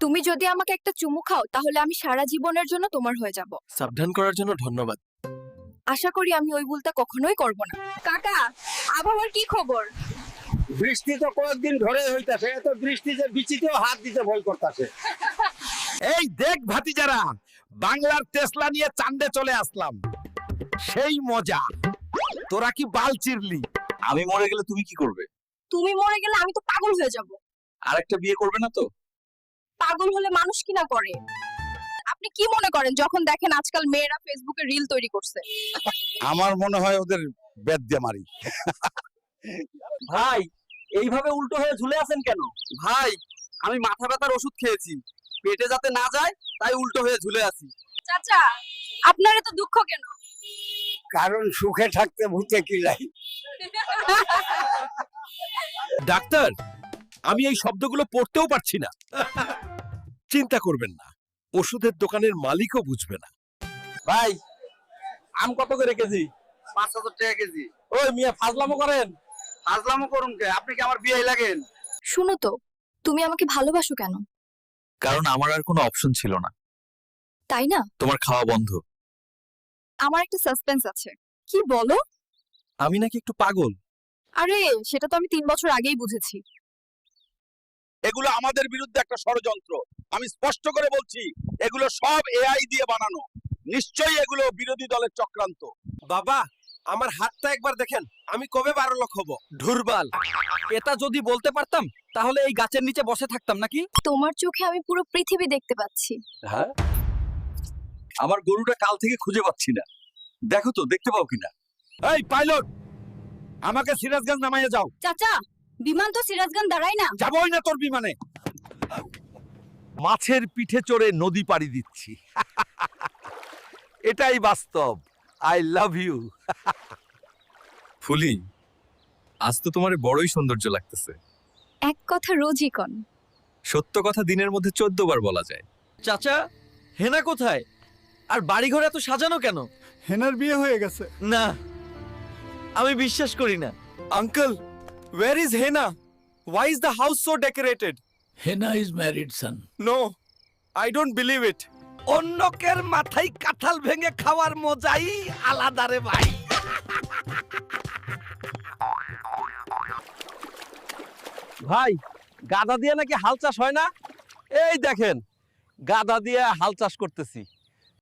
তুমি যদি আমাকে একটা চুমু খাও তাহলে আমি সারা জীবনের জন্য তোমার হয়ে যাব। সাবধান করার জন্য ধন্যবাদ। আশা করি আমি ওই ভুলটা কখনোই করব না। কাকা আবহাওয়ার কি খবর? বৃষ্টি তো কয়েকদিন ধরে হইতাছে এত বৃষ্টি যে বিচিতেও হাত দিতে ভয় করতেছে। এই দেখ ভাতিজারা বাংলার টেসলা নিয়ে চান্দে চলে আসলাম। সেই মজা। তোরা কি বাল চিরলি? আমি মরে গেলে তুমি কি করবে? তুমি মরে গেলে আমি তো পাগল হয়ে যাব। আরেকটা বিয়ে করবে না তো? পাগল হলে মানুষ কি না করে? আপনি কি মনে করেন যখন দেখেন আজকাল মেয়েরা ফেসবুকে রিল তৈরি করছে? আমার মনে হয় ওদের বেদ দিয়ে মারি। ভাই এইভাবে উল্টো হয়ে ঝুলে আছেন কেন? ভাই আমি মাথা ব্যথার ওষুধ খেয়েছি। পেটে যাতে না যায় তাই উল্টো হয়ে ঝুলে আছি। চাচা আপনার এত দুঃখ কেন? কারণ সুখে থাকতে ভূতে কিলাই ডাক্তার আমি এই শব্দগুলো পড়তেও পারছি না। চিন্তা করবেন না। ওষুধের দোকানের মালিকও বুঝবে না। ভাই আম কত করে কেজি? পাঁচ হাজার টাকা কেজি। ওই মিয়া ফাজলামো করেন। ফাজলামো করুন কে? আপনি কি আমার বিয়ে লাগেন? শুনো তো তুমি আমাকে ভালোবাসো কেন? কারণ আমার আর কোনো অপশন ছিল না। তাই না? তোমার খাওয়া বন্ধ। আমার একটা সাসপেন্স আছে। কি বলো? আমি নাকি একটু পাগল? আরে সেটা তো আমি তিন বছর আগেই বুঝেছি। এগুলো আমাদের বিরুদ্ধে একটা ষড়যন্ত্র। আমি স্পষ্ট করে বলছি এগুলো সব এআই দিয়ে বানানো। নিশ্চয়ই এগুলো বিরোধী দলের চক্রান্ত। বাবা আমার হাতটা একবার দেখেন আমি কবে বারো লক্ষ হব? ঢুরবাল এটা যদি বলতে পারতাম তাহলে এই গাছের নিচে বসে থাকতাম নাকি? তোমার চোখে আমি পুরো পৃথিবী দেখতে পাচ্ছি। হ্যাঁ? আমার গরুটা কাল থেকে খুঁজে পাচ্ছি না। দেখো তো দেখতে পাও কিনা? এই পাইলট! আমাকে সিরাজগঞ্জ নামাইয়ে যাও। চাচা বিমান তো সিরাজগঞ্জ দাঁড়ায় না। যাবই না তোর বিমানে। মাছের পিঠে চড়ে নদী পাড়ি দিচ্ছি। এটাই বাস্তব। আই লাভ ইউ ফুলি আজ তো তোমার বড়ই সৌন্দর্য লাগতেছে। এক কথা রোজই কন। সত্য কথা দিনের মধ্যে চোদ্দ বার বলা যায়। চাচা হেনা কোথায়? আর বাড়ি বাড়িঘর এত সাজানো কেন? হেনার বিয়ে হয়ে গেছে। না আমি বিশ্বাস করি না। Uncle where is Hena? Why is the house so decorated Hena is married son no I don't believe it অন্যকের মাথায় কাঁঠাল ভেঙে খাওয়ার মজাই আলাদা রে ভাই। ভাই গাদা দিয়ে নাকি হাল চাষ হয় না? এই দেখেন গাদা দিয়ে হাল চাষ করতেছি।